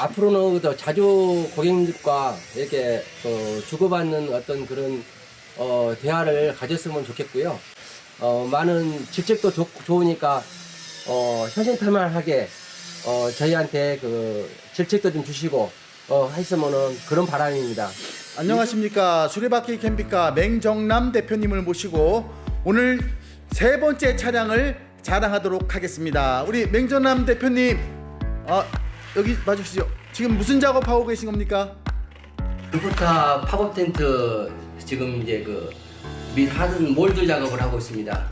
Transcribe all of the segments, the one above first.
앞으로는 더 자주 고객님들과 이렇게 어, 주고받는 어떤 그런 어, 대화를 가졌으면 좋겠고요. 어, 많은 직책도 좋, 좋으니까 어, 현신탈만하게 어, 저희한테 그 질책도 좀 주시고 어, 했으면은 그런 바람입니다. 안녕하십니까 수레바퀴 캠핑카 맹정남 대표님을 모시고 오늘 세 번째 차량을 자랑하도록 하겠습니다. 우리 맹정남 대표님, 아 여기 봐주시죠. 지금 무슨 작업하고 계신 겁니까? 루프탑 팝업 텐트 지금 이제 그및 하든 몰드 작업을 하고 있습니다.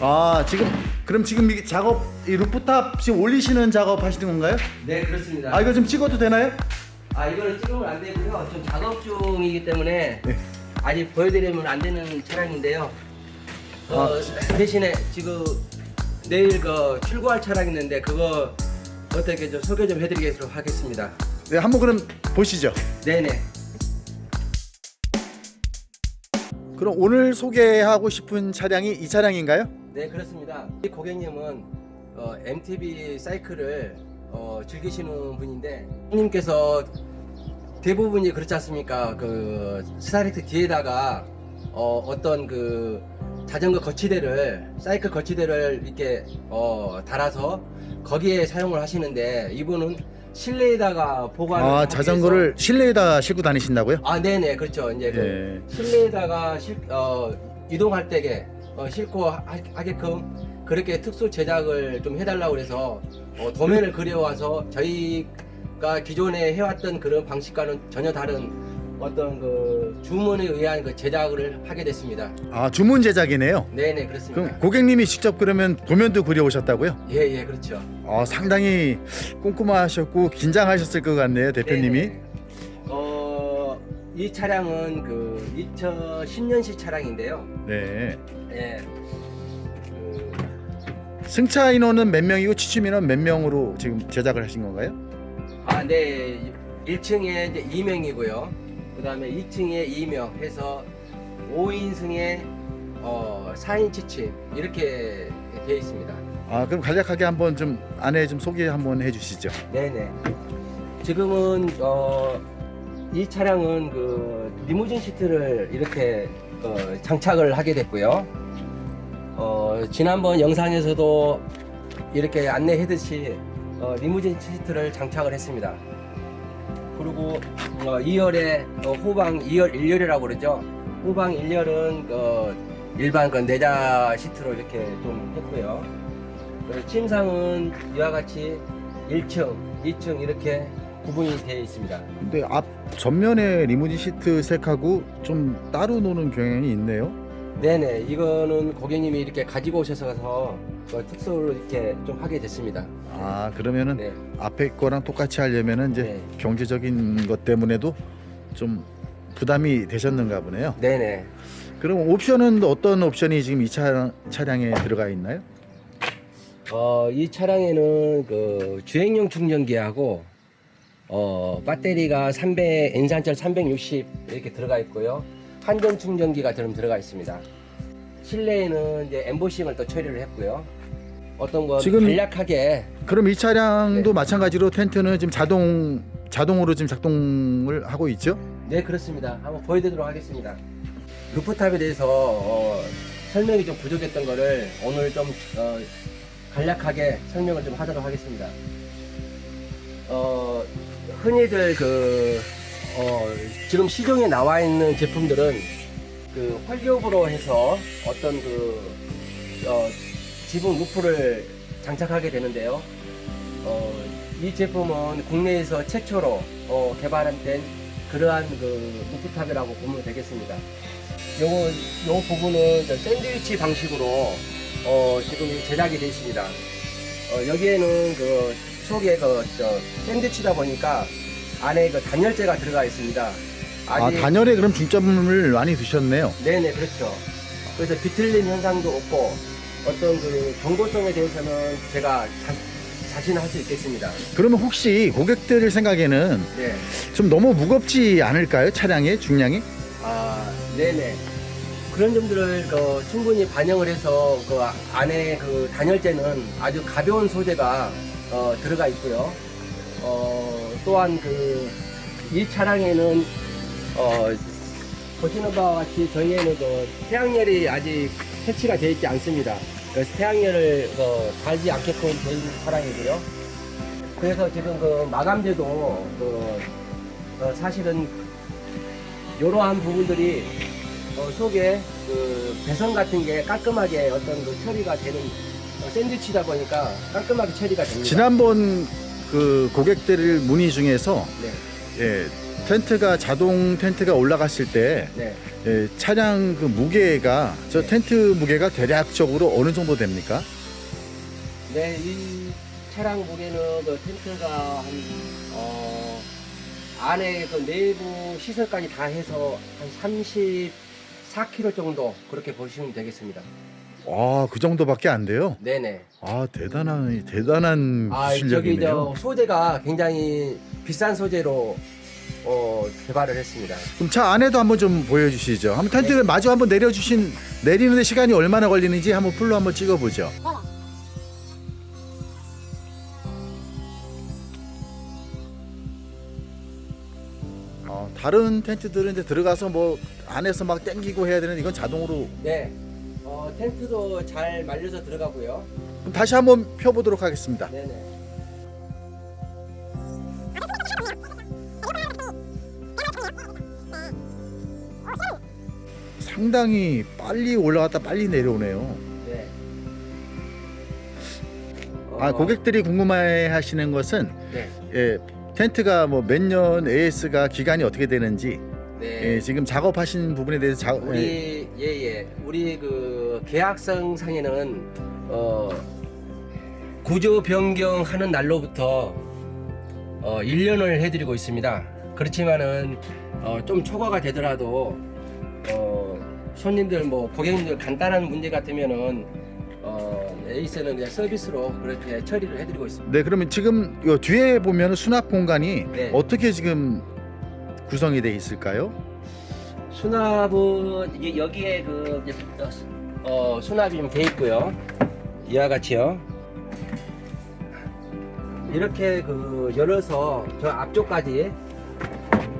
아 지금 그럼 지금 이 작업 이 루프탑 지금 올리시는 작업 하시는 건가요? 네 그렇습니다. 아 이거 좀 찍어도 되나요? 아 이거는 찍으면 안 되고요. 좀 작업 중이기 때문에 네. 아직 보여드리면 안 되는 차량인데요. 어, 대신에 지금 내일 그 출고할 차량 있는데 그거 어떻게 좀 소개 좀 해드리도록 하겠습니다. 네 한번 그럼 보시죠. 네네. 그럼 오늘 소개하고 싶은 차량이 이 차량인가요? 네 그렇습니다. 이 고객님은 어, MTB 사이클을 어, 즐기시는 분인데 님께서 대부분이 그렇지 않습니까? 그 스타렉트 뒤에다가 어, 어떤 그 자전거 거치대를 사이클 거치대를 이렇게 어, 달아서 거기에 사용을 하시는데 이분은 실내에다가 보관을 아 자전거를 실내에다 싣고 다니신다고요? 아, 네네, 그렇죠. 이제 그 예. 실내에다가 실, 어, 이동할 때게 어, 싣고 하, 하게끔 그렇게 특수 제작을 좀 해달라고 그래서 어, 도면을 그려와서 저희가 기존에 해왔던 그런 방식과는 전혀 다른 어떤 그 주문에 의한 그 제작을 하게 됐습니다. 아 주문 제작이네요. 네네, 그렇습니다. 그럼 고객님이 직접 그러면 도면도 그려오셨다고요? 예, 예, 그렇죠. 아 상당히 꼼꼼하셨고 긴장하셨을 것 같네요 대표님이. 네네. 어, 이 차량은 그 2010년식 차량인데요. 네. 예. 그 승차 인원은 몇 명이고 취침 인원 몇 명으로 지금 제작을 하신 건가요? 아, 네. 1층에 이제 2명이고요. 그다음에 2층에 2명 해서 5인승에 어, 4인 취침 이렇게 되어 있습니다. 아 그럼 간략하게 한번 좀 안에 좀 소개 한번 해주시죠. 네네. 지금은 어, 이 차량은 그 리무진 시트를 이렇게 어, 장착을 하게 됐고요. 어, 지난번 영상에서도 이렇게 안내해듯이 어, 리무진 시트를 장착을 했습니다. 그리고 어, 2열에 어, 후방 2열 1열이라고 그러죠. 후방 1열은 어, 일반 그 내자 시트로 이렇게 좀 했고요. 그리고 침상은 이와 같이 1층, 2층 이렇게 구분이 되어 있습니다. 근데 앞 전면에 리무진 시트 색하고 좀 따로 노는 경향이 있네요. 네네, 이거는 고객님이 이렇게 가지고 오셔서 그 특수로 이렇게 좀 하게 됐습니다. 아 그러면은 네, 앞에 거랑 똑같이 하려면은 이제 네. 경제적인 것 때문에도 좀 부담이 되셨는가 보네요. 네네. 그럼 옵션은 어떤 옵션이 지금 이 차, 차량에 들어가 있나요? 어, 이 차량에는 그 주행용 충전기하고 어, 배터리가 300, 엔산철 360 이렇게 들어가 있고요. 한전 충전기가 좀 들어가 있습니다. 실내에는 이제 엠보싱을 또 처리를 했고요. 어떤 거 지금- 간략하게 그럼 이 차량도 네. 마찬가지로 텐트는 지금 자동 자동으로 지금 작동을 하고 있죠? 네 그렇습니다. 한번 보여드리도록 하겠습니다. 루프탑에 대해서 어, 설명이 좀 부족했던 거를 오늘 좀 어, 간략하게 설명을 좀 하도록 하겠습니다. 어, 흔히들 그 어, 지금 시중에 나와 있는 제품들은 그 활기업으로 해서 어떤 그 어, 지붕 루프를 장착하게 되는데요. 어, 이 제품은 국내에서 최초로 어, 개발된 그러한 그 루프탑이라고 보면 되겠습니다. 요거 요 부분은 저 샌드위치 방식으로 어, 지금 제작이 되어 있습니다. 어, 여기에는 그 속에 그저 샌드위치다 보니까 안에 그 단열재가 들어가 있습니다. 아 아직 단열에 그럼 중점을 많이 두셨네요. 네네 그렇죠. 그래서 비틀림 현상도 없고 어떤 그 경고성에 대해서는 제가 자, 자신할 수 있겠습니다. 그러면 혹시 고객들 생각에는 네. 좀 너무 무겁지 않을까요? 차량의 중량이? 아, 네네. 그런 점들을 그 충분히 반영을 해서 그 안에 그 단열재는 아주 가벼운 소재가 어, 들어가 있고요. 어, 또한 그 이 차량에는 어, 보시는 바와 같이 저희에는 그 태양열이 아직 설치가 되어 있지 않습니다. 그래서 태양열을 어, 달지 않게끔 있는 차량이고요. 그래서 지금 그 마감재도 그 어, 사실은 이러한 부분들이 어, 속에 그 배선 같은 게 깔끔하게 어떤 그 처리가 되는 어, 샌드위치다 보니까 깔끔하게 처리가 됩니다. 지난번 그 고객들 문의 중에서 네, 예, 텐트가 자동 텐트가 올라갔을 때 네. 예, 차량 그 무게가 저 네. 텐트 무게가 대략적으로 어느 정도 됩니까? 네, 이 차량 무게는 그 텐트가 한, 어, 안에 그 내부 시설까지 다 해서 한 34kg 정도 그렇게 보시면 되겠습니다. 아, 그 정도밖에 안 돼요. 네네. 아, 대단한 대단한 아, 저기 실력이네요. 저 소재가 굉장히 비싼 소재로 어, 개발을 했습니다. 그럼 차 안에도 한번 좀 보여주시죠. 한번 텐트를 네. 마주 한번 내려주신 내리는데 시간이 얼마나 걸리는지 한번 풀로 한번 찍어보죠. 어, 다른 텐트들은 이제 들어가서 뭐 안에서 막 땡기고 해야 되는데 이건 자동으로 네. 어, 텐트도 잘 말려서 들어가고요. 그럼 다시 한번 펴보도록 하겠습니다. 네네. 상당히 빨리 올라갔다 빨리 내려오네요. 네. 아 어, 고객들이 궁금해 하시는 것은 네. 예, 텐트가 뭐 몇 년 AS가 기간이 어떻게 되는지 네. 예, 지금 작업하신 부분에 대해서 자, 예, 우리 예예 우리 그 계약서 상에는 어 구조 변경하는 날로부터 어 1년을 해드리고 있습니다. 그렇지만은 어 좀 초과가 되더라도 어 손님들 뭐 고객님들 간단한 문제 같으면은 어 에이스는 그냥 서비스로 그렇게 처리를 해드리고 있습니다. 네 그러면 지금 요 뒤에 보면 수납 공간이 네. 어떻게 지금 구성이 돼 있을까요? 수납은 이게 여기에 그 이제 어, 수납이 좀 돼 있고요. 이와 같이요. 이렇게 그 열어서 저 앞쪽까지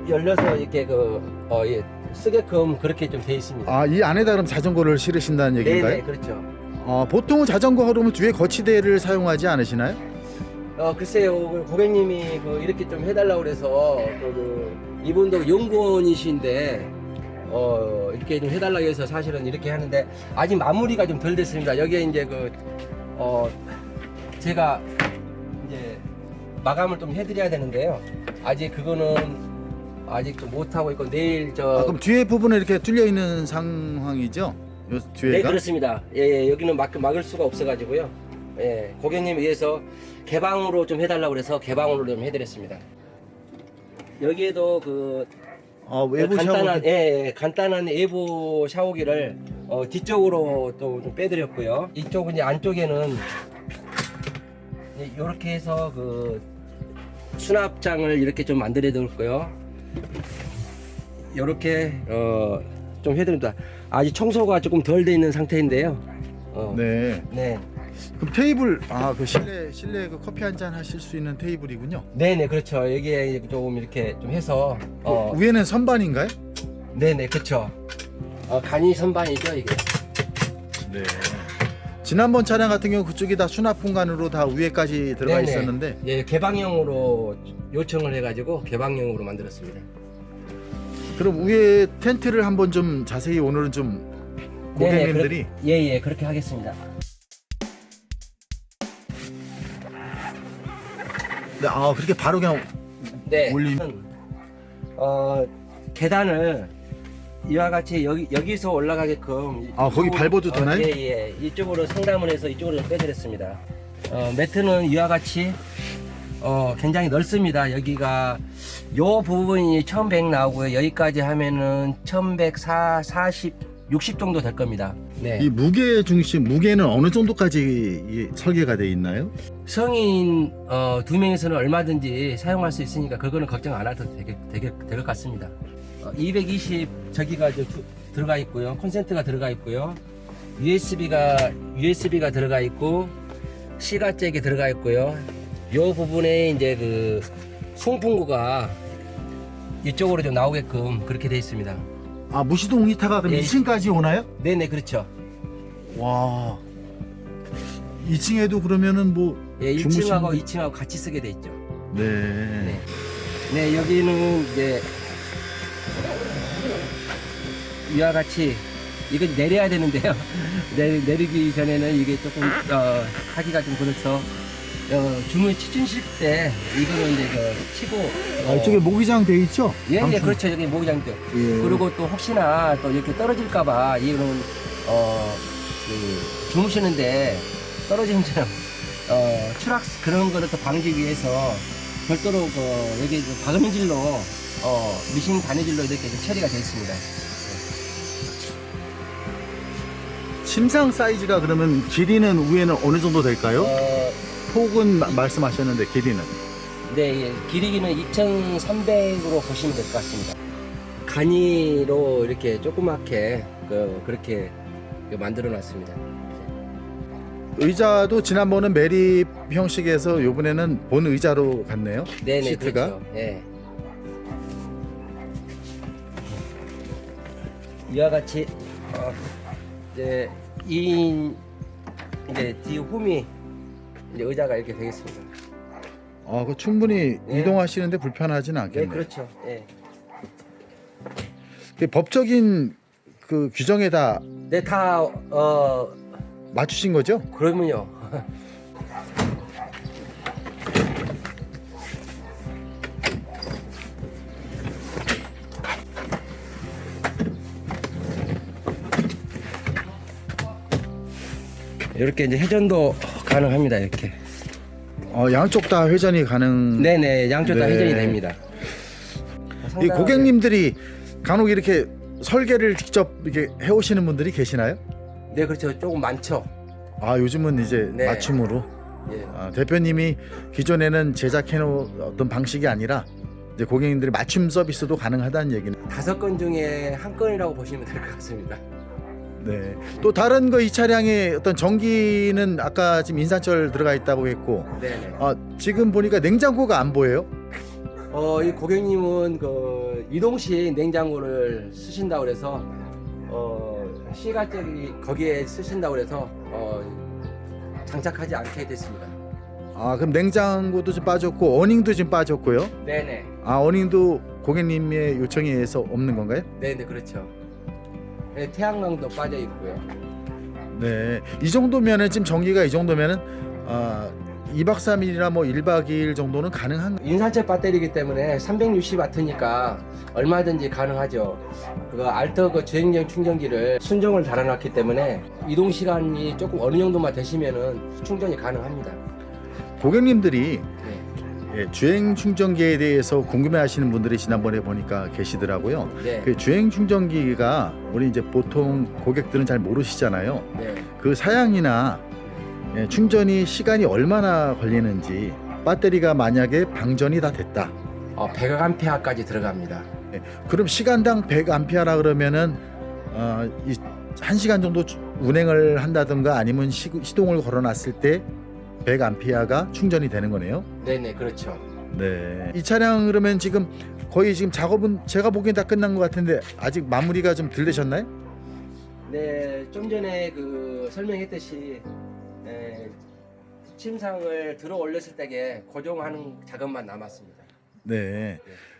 열려서 이렇게 그 어, 예, 쓰게끔 그렇게 좀 돼 있습니다. 아 이 안에다 그럼 자전거를 실으신다는 얘기인가요? 네네 그렇죠. 아, 보통은 자전거 하려면 뒤에 거치대를 사용하지 않으시나요? 어 글쎄요 그 고객님이 그 이렇게 좀 해달라고 그래서 그, 그 이분도 연구원이신데 어 이렇게 좀 해달라고 해서 사실은 이렇게 하는데 아직 마무리가 좀 덜 됐습니다 여기에 이제 그어 제가 이제 마감을 좀 해드려야 되는데요 아직 그거는 아직 좀 못하고 있고 내일 저 아, 그럼 뒤에 부분은 이렇게 뚫려 있는 상황이죠? 요 네 뒤에가? 그렇습니다. 예, 예, 여기는 막, 막을 수가 없어가지고요. 예, 고객님 위해서 개방으로 좀 해달라고 그래서 개방으로 좀 해드렸습니다. 여기에도 그 아, 외부 간단한 예, 예, 간단한 외부 샤워기를 어, 뒤쪽으로 또 좀 빼드렸고요. 이쪽 이제 안쪽에는 이렇게 해서 그 수납장을 이렇게 좀 만들어 놓을고요. 이렇게 어, 좀 해드립니다. 아직 청소가 조금 덜 돼 있는 상태인데요. 어, 네. 네. 그럼 테이블 아 그 실내 실내 그 커피 한 잔 하실 수 있는 테이블이군요. 네네 그렇죠. 여기에 조금 이렇게 좀 해서 어, 위에는 선반인가요? 네네 그렇죠. 어, 간이 선반이죠 이게. 네. 지난번 차량 같은 경우 그쪽이 다 수납 공간으로 다 위에까지 들어가 네네. 있었는데 예, 개방형으로 요청을 해가지고 개방형으로 만들었습니다. 그럼 위에 텐트를 한번 좀 자세히 오늘은 좀 고객님들이 그렇- 예, 예, 그렇게 하겠습니다. 네, 아 그렇게 바로 그냥 네. 올림- 어, 계단을 이와 같이 여기 여기서 올라가게끔 아, 거기 밟아도 어, 되나요? 예, 예. 이쪽으로 상담을 해서 이쪽으로 좀 빼드렸습니다. 어, 매트는 이와 같이 어, 굉장히 넓습니다. 여기가 요 부분이 1100 나오고요. 여기까지 하면은 1140, 40, 60 정도 될 겁니다. 네. 이 무게 중심 무게는 어느 정도까지 이 설계가 돼 있나요? 성인 어, 두 명에서는 얼마든지 사용할 수 있으니까 그거는 걱정 안 해도 되게, 되게 될 것 같습니다. 어, 220 저기가 이제 두- 들어가 있고요. 콘센트가 들어가 있고요. USB가 USB가 들어가 있고 시가 잭이 들어가 있고요. 요 부분에 이제 그 송풍구가 이쪽으로 좀 나오게끔 그렇게 돼 있습니다. 아 무시동 히타가 그럼 예. 2층까지 오나요? 네네 그렇죠. 와 2층에도 그러면은 뭐 예, 주무시는 1층하고 분- 2층하고 같이 쓰게 돼 있죠. 네. 네. 네, 여기는 이제 이와 같이 이거 내려야 되는데요. 내, 내리기 전에는 이게 조금 어, 하기가 좀 그래서 어, 주문 취준실 때 이거는 이제 그 치고 아, 이쪽에 모기장 돼 있죠? 예, 예. 그렇죠. 여기 모기장도. 예. 그리고 또 혹시나 또 이렇게 떨어질까봐 이거는 어, 그 주무시는데 떨어지는 어, 추락 그런 거를 또 방지 위해서 별도로 그 여기 그 박음질로 어, 미싱 바느질로 이렇게 좀 처리가 되어 있습니다. 침상 사이즈가 그러면 길이는 위에는 어느 정도 될까요? 어, 폭은 마- 말씀하셨는데 길이는 네, 예, 길이기는 2,300으로 보시면 될 것 같습니다. 간이로 이렇게 조그맣게 그, 그렇게 만들어 놨습니다. 의자도 지난번은 매립 형식에서 이번에는 본 의자로 갔네요. 네네 시트가 그렇죠. 예. 이와 같이 어, 이제 2인 이제 뒤 홈이 이제 의자가 이렇게 되겠습니다. 아, 그 충분히 네. 이동하시는데 불편하지는 네 않겠네요. 그렇죠. 예. 그 법적인 그 규정에 다 네 다 어 맞추신 거죠? 그러면요. 이렇게 이제 회전도 가능합니다. 이렇게. 어, 양쪽 다 회전이 가능. 네네 양쪽 다 네. 회전이 됩니다. 이 고객님들이 간혹 이렇게 설계를 직접 이렇게 해오시는 분들이 계시나요? 네 그렇죠 조금 많죠. 아 요즘은 이제 네. 맞춤으로 예. 아, 대표님이 기존에는 제작해 놓은 어떤 방식이 아니라 이제 고객님들이 맞춤 서비스도 가능하다는 얘기는. 다섯 건 중에 한 건이라고 보시면 될 것 같습니다. 네. 또 다른 거 이 차량의 어떤 전기는 아까 지금 인산철 들어가 있다고 했고, 네 네. 아 지금 보니까 냉장고가 안 보여요. 어, 이 고객님은 그 이동식 냉장고를 쓰신다고 그래서 어, 시가적이 거기에 쓰신다고 그래서 어, 장착하지 않게 됐습니다. 아 그럼 냉장고도 좀 빠졌고 어닝도 좀 빠졌고요. 네네. 아 어닝도 고객님의 요청에 의해서 없는 건가요? 네네 그렇죠. 네, 태양광도 빠져 있고요. 네. 이 정도면은 지금 전기가 이 정도면은 아 2박 3일이나 뭐 1박 2일 정도는 가능한 인산철 배터리이기 때문에 360W니까 얼마든지 가능하죠. 그 알터 그 주행용 충전기를 순정을 달아놨기 때문에 이동 시간이 조금 어느 정도만 되시면은 충전이 가능합니다. 고객님들이 네. 예, 주행 충전기에 대해서 궁금해하시는 분들이 지난번에 보니까 계시더라고요. 네. 그 주행 충전기가 우리 이제 보통 고객들은 잘 모르시잖아요. 네. 그 사양이나 예, 충전이 시간이 얼마나 걸리는지 배터리가 만약에 방전이 다 됐다. 어, 100A까지 들어갑니다. 그럼 시간당 100암페어라 그러면은 어, 이 1시간 정도 주- 운행을 한다든가 아니면 시, 시동을 걸어놨을 때 100암페어가 충전이 되는 거네요. 네네 그렇죠. 네. 이 차량 그러면 지금 거의 지금 작업은 제가 보기엔 다 끝난 것 같은데 아직 마무리가 좀 덜 되셨나요? 네, 좀 전에 그 설명했듯이 네, 침상을 들어 올렸을 때에 고정하는 작업만 남았습니다. 네.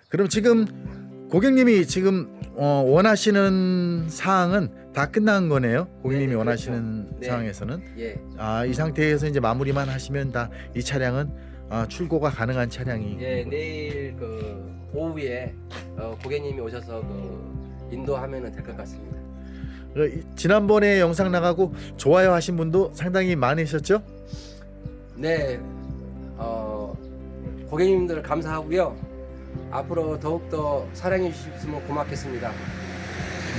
그럼 지금 고객님이 지금 어, 원하시는 사항은 다 끝난 거네요. 고객님이 네, 원하시는 그렇죠. 네. 상황에서는 예, 아 이 상태에서 이제 마무리만 하시면 다 이 차량은 아, 출고가 가능한 차량이. 예, 내일 그 오후에 어, 고객님이 오셔서 그 인도하면 될 것 같습니다. 지난번에 영상 나가고 좋아요 하신 분도 상당히 많으셨죠? 네, 어, 고객님들 감사하고요. 앞으로 더욱더 사랑해 주시면 고맙겠습니다.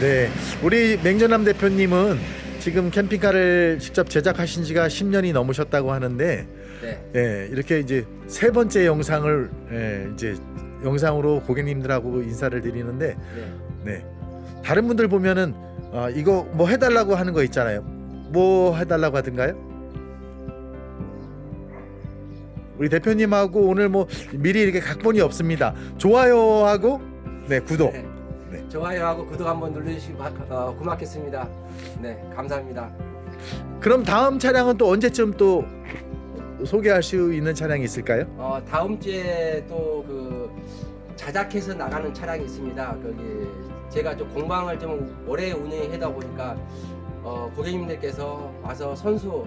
네. 우리 맹전남 대표님은 지금 캠핑카를 직접 제작하신 지가 10년이 넘으셨다고 하는데 네, 예, 이렇게 이제 세 번째 영상을 예, 이제 영상으로 고객님들하고 인사를 드리는데 네. 네. 다른 분들 보면은 아, 이거 뭐 해달라고 하는 거 있잖아요. 뭐 해달라고 하던가요? 우리 대표님하고 오늘 뭐 미리 이렇게 각본이 없습니다. 좋아요하고 네 구독. 네. 네. 좋아요하고 구독 한번 눌러주시기 바- 어, 고맙겠습니다. 네, 감사합니다. 그럼 다음 차량은 또 언제쯤 또 소개할 수 있는 차량이 있을까요? 어, 다음 주에 또 그 자작해서 나가는 차량이 있습니다. 거기 제가 좀 공방을 좀 오래 운영하다 보니까 어, 고객님들께서 와서 선수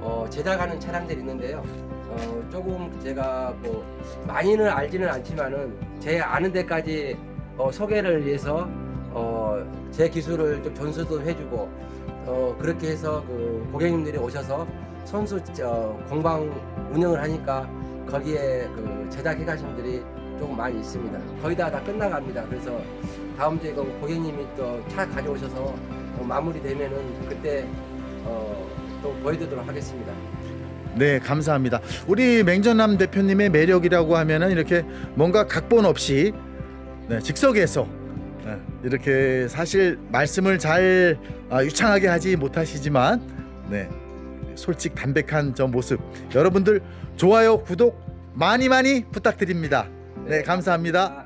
어, 제작하는 차량들이 있는데요. 어, 조금 제가 뭐 많이는 알지는 않지만은 제 아는 데까지 어, 소개를 위해서 어, 제 기술을 좀 전수도 해주고 어, 그렇게 해서 그 고객님들이 오셔서 선수 저, 공방 운영을 하니까 거기에 그 제작해 가신 분들이 조금 많이 있습니다. 거의 다, 다 끝나갑니다. 그래서 다음 주에 그 고객님이 또 차 가져오셔서 어, 마무리되면은 그때 어, 또 보여드리도록 하겠습니다. 네, 감사합니다. 우리 맹전남 대표님의 매력이라고 하면은 이렇게 뭔가 각본 없이 네, 즉석에서 네, 이렇게 사실 말씀을 잘 아, 유창하게 하지 못하시지만 네, 솔직 담백한 저 모습 여러분들 좋아요 구독 많이 많이 부탁드립니다. 네, 감사합니다.